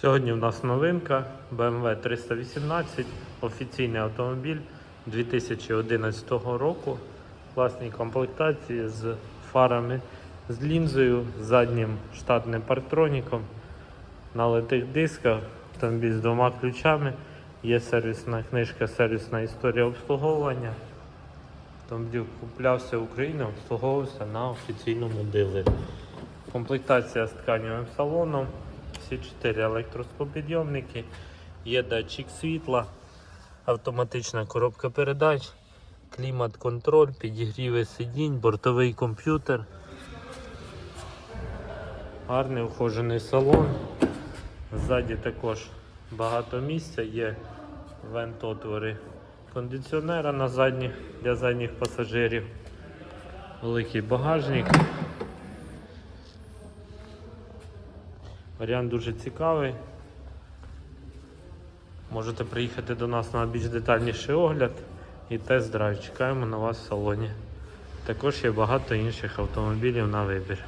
Сьогодні у нас новинка BMW 318, офіційний автомобіль 2011 року. В класній комплектації з фарами, з лінзою, заднім штатним парктроніком, на литих дисках, автомобіль з двома ключами. Є сервісна книжка, сервісна історія обслуговування. Автомобіль куплявся в Україні, обслуговувався на офіційному дилері. Комплектація з тканевим салоном, всі чотири електроскопідйомники, є датчик світла, автоматична коробка передач, клімат-контроль, підігріви сидінь, бортовий комп'ютер. Гарний ухожений салон. Ззаді також багато місця, є вентотвори кондиціонера на задніх, для задніх пасажирів. Великий багажник. Варіант дуже цікавий. Можете приїхати до нас на більш детальніший огляд і тест-драйв. Чекаємо на вас в салоні. Також є багато інших автомобілів на вибір.